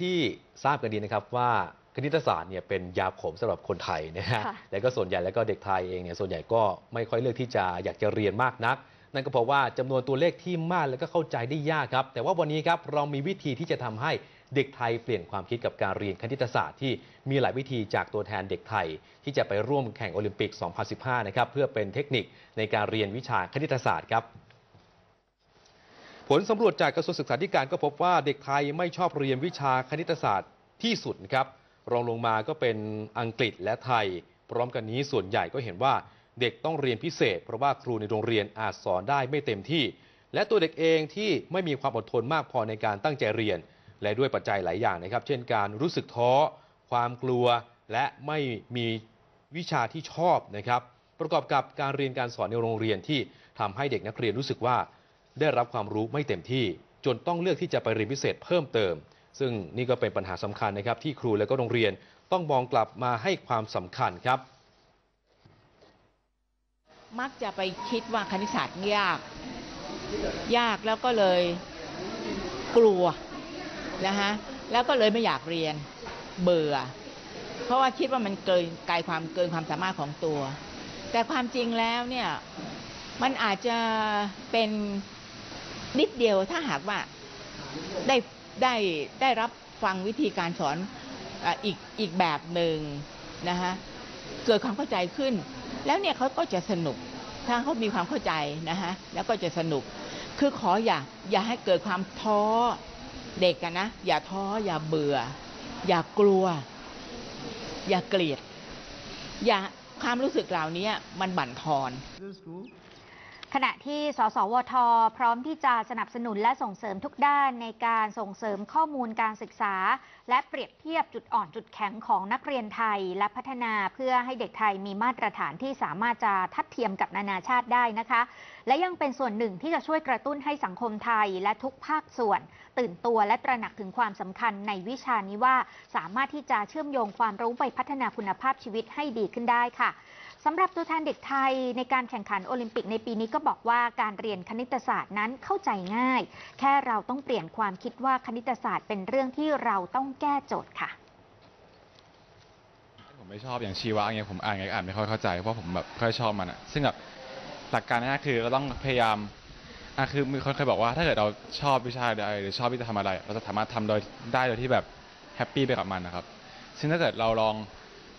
ที่ทราบกันดีนะครับว่าคณิตศาสตร์เนี่ยเป็นยาขมสำหรับคนไทยนะฮะค่ะและก็ส่วนใหญ่แล้วก็เด็กไทยเองเนี่ยส่วนใหญ่ก็ไม่ค่อยเลือกที่จะอยากจะเรียนมากนัก นั่นก็เพราะว่าจำนวนตัวเลขที่มากแล้วก็เข้าใจได้ยากครับ แต่ว่าวันนี้ครับเรามีวิธีที่จะทำให้เด็กไทยเปลี่ยนความคิดกับการเรียนคณิตศาสตร์ที่มีหลายวิธีจากตัวแทนเด็กไทย ที่จะไปร่วมแข่งโอลิมปิก 2015 นะครับเพื่อเป็นเทคนิคในการเรียนวิชาคณิตศาสตร์ครับ ผลสำรวจจากกระทรวงศึกษาธิการก็พบว่าเด็กไทยไม่ชอบเรียนวิชาคณิตศาสตร์ที่สุดครับรองลงมาก็เป็นอังกฤษและไทย พร้อมกันนี้ส่วนใหญ่ก็เห็นว่าเด็กต้องเรียนพิเศษ เพราะว่าครูในโรงเรียนอาจสอนได้ไม่เต็มที่ และตัวเด็กเองที่ไม่มีความอดทนมากพอในการตั้งใจเรียน และด้วยปัจจัยหลายอย่างนะครับ เช่นการรู้สึกท้อ ความกลัว และไม่มีวิชาที่ชอบนะครับ ประกอบกับการเรียนการสอนในโรงเรียนที่ทำให้เด็กนักเรียนรู้สึกว่า ได้รับความรู้ไม่เต็มที่ จนต้องเลือกที่จะไปเรียนพิเศษเพิ่มเติม ซึ่งนี่ก็เป็นปัญหาสำคัญนะครับ ที่ครูและก็โรงเรียนต้องมองกลับมาให้ความสำคัญครับ มักจะไปคิดว่าคณิตศาสตร์ยาก ยากแล้วก็เลยกลัวนะฮะแล้วก็เลยไม่อยากเรียนเบื่อ เพราะว่าคิดว่ามันเกินไกลความเกินความสามารถของตัว แต่ความจริงแล้วเนี่ยมันอาจจะเป็น นิดเดียวถ้าหากว่าได้ได้ได้รับฟังวิธีการสอนอีกอีกแบบหนึ่งนะฮะเกิดความเข้าใจขึ้น แล้วเนี่ยเขาก็จะสนุกถ้าเขามีความเข้าใจนะฮะแล้วก็จะสนุก คือขออย่าอย่าให้เกิดความท้อเด็กกันนะ อย่าท้ออย่าเบื่อ อย่ากลัว อย่าเกลียด อย่าความรู้สึกเหล่านี้มันบั่นทอน ขณะที่ สสวท พร้อมที่จะสนับสนุนและส่งเสริมทุกด้านในการส่งเสริมข้อมูลการศึกษา และเปรียบเทียบจุดอ่อนจุดแข็งของนักเรียนไทย และพัฒนาเพื่อให้เด็กไทยมีมาตรฐานที่สามารถจะทัดเทียมกับนานาชาติได้นะคะ และยังเป็นส่วนหนึ่งที่จะช่วยกระตุ้นให้สังคมไทยและทุกภาคส่วน ตื่นตัวและตระหนักถึงความสำคัญในวิชานี้ว่า สามารถที่จะเชื่อมโยงความรู้ไปพัฒนาคุณภาพชีวิตให้ดีขึ้นได้ค่ะ สำหรับตัวแทนเด็กไทยในการแข่งขันโอลิมปิกในปีนี้ก็บอกว่าการเรียนคณิตศาสตร์นั้นเข้าใจง่าย แค่เราต้องเปลี่ยนความคิดว่าคณิตศาสตร์เป็นเรื่องที่เราต้องแก้โจทย์ค่ะ ผมไม่ชอบอย่างชีวะอย่างเงี้ยผมอ่านไงก็อ่านไม่ค่อยเข้าใจเพราะผมแบบค่อยชอบมันอะซึ่งแบบหลักการง่ายๆคือเราต้องพยายามอะคือมีคนเคยบอกว่าถ้าเกิดเราชอบวิชาใดหรือชอบที่จะทำอะไร เราจะสามารถทำโดยได้โดยที่แบบแฮปปี้ไปกับมันนะครับ ซึ่งถ้าเกิดเราลอง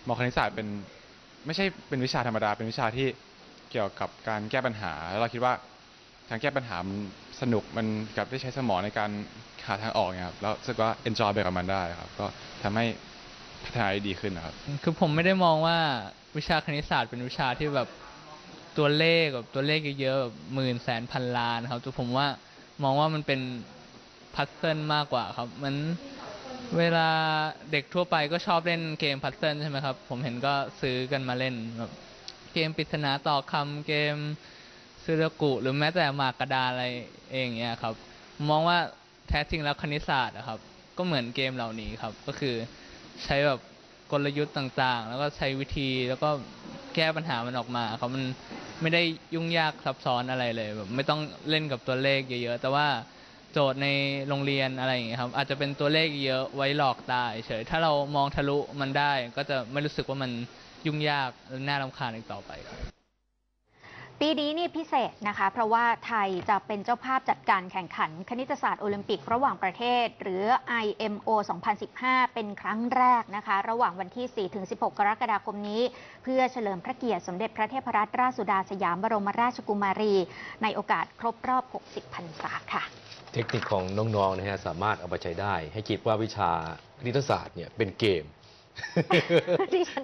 มองคณิตศาสตร์เป็น ไม่ใช่เป็นวิชาธรรมดา เป็นวิชาที่เกี่ยวกับการแก้ปัญหาแล้วเราคิดว่าการแก้ปัญหามันสนุกมันกับได้ใช้สมองในการหาทางออกเนี่ยครับแล้วรู้สึกว่า enjoy ไปกับมันได้ครับ ก็ทำให้พัฒนาได้ดีขึ้นนะครับ คือผมไม่ได้มองว่าวิชาคณิตศาสตร์เป็นวิชาที่แบบตัวเลขแบบตัวเลขเยอะๆแบบหมื่นแสนพันล้านครับแต่ผมว่ามองว่ามันเป็นพัซเซิลมากกว่าครับเหมัน เวลาเด็กทั่วไปก็ชอบเล่นเกมพัซเซิลใช่ไหมครับ ผมเห็นก็ซื้อกันมาเล่นแบบเกมปริศนาต่อคำเกมซูดกุ หรือแม้แต่หมากกระดาอะไรเองเนี้ยครับ มองว่าแท้จริงแล้วคณิตศาสตร์อะครับ ก็เหมือนเกมเหล่านี้ครับ ก็คือใช้แบบกลยุทธ์ต่างๆ แล้วก็ใช้วิธีแล้วก็แก้ปัญหามันออกมาครับมันไม่ได้ยุ่งยากซับซ้อนอะไรเลยแบบไม่ต้องเล่นกับตัวเลขเยอะๆ แต่ว่า โจทย์ในโรงเรียนอะไรอย่างเงี้ยครับ อาจจะเป็นตัวเลขเยอะไว้หลอกตาเฉยถ้าเรามองทะลุมันได้ก็จะไม่รู้สึกว่ามันยุ่งยากและน่ารำคาญอีกต่อไปครับปีนี้นี่พิเศษนะคะ เพราะว่าไทยจะเป็นเจ้าภาพจัดการแข่งขัน คณิตศาสตร์โอลิมปิกระหว่างประเทศ หรือ IMO 2015 เป็นครั้งแรกนะคะ ระหว่างวันที่ 4-16 กรกฎาคมนี้ เพื่อเฉลิมพระเกียรติสมเด็จพระเทพรัตนราชสุดาสยามบรมราชกุมารี ในโอกาสครบรอบ 60 พรรษาค่ะ เทคนิคของน้องๆนะฮะสามารถเอาไปใช้ได้ ให้คิดว่าวิชาคณิตศาสตร์เนี่ยเป็นเกม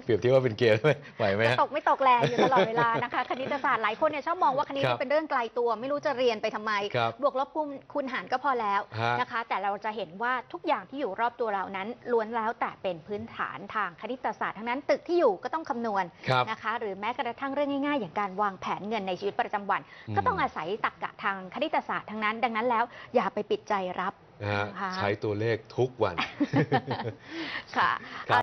เปรียบเทียบว่าเป็นเกมไหมไหวไหมจะฮะตกไม่ตกแรงอยู่ตลอดเวลานะคะ คณิตศาสตร์หลายคนเนี่ยชอบมองว่าคณิตครับเป็นเรื่องไกลตัว ไม่รู้จะเรียนไปทำไมครับบวกลบคูณคูณหารก็พอแล้วฮะนะคะ แต่เราจะเห็นว่าทุกอย่างที่อยู่รอบตัวเรานั้นล้วนแล้วแต่เป็นพื้นฐานทางคณิตศาสตร์ทั้งนั้นตึกที่อยู่ก็ต้องคำนวณครับนะคะ หรือแม้กระทั่งเรื่องง่ายๆ อย่างการวางแผนเงินในชีวิตประจำวันอืมก็ต้องอาศัยตรรกะทางคณิตศาสตร์ทั้งนั้น ดังนั้นแล้วอย่าไปปิดใจรับนะฮะนะคะใช้ตัวเลขทุกวันค่ะครับ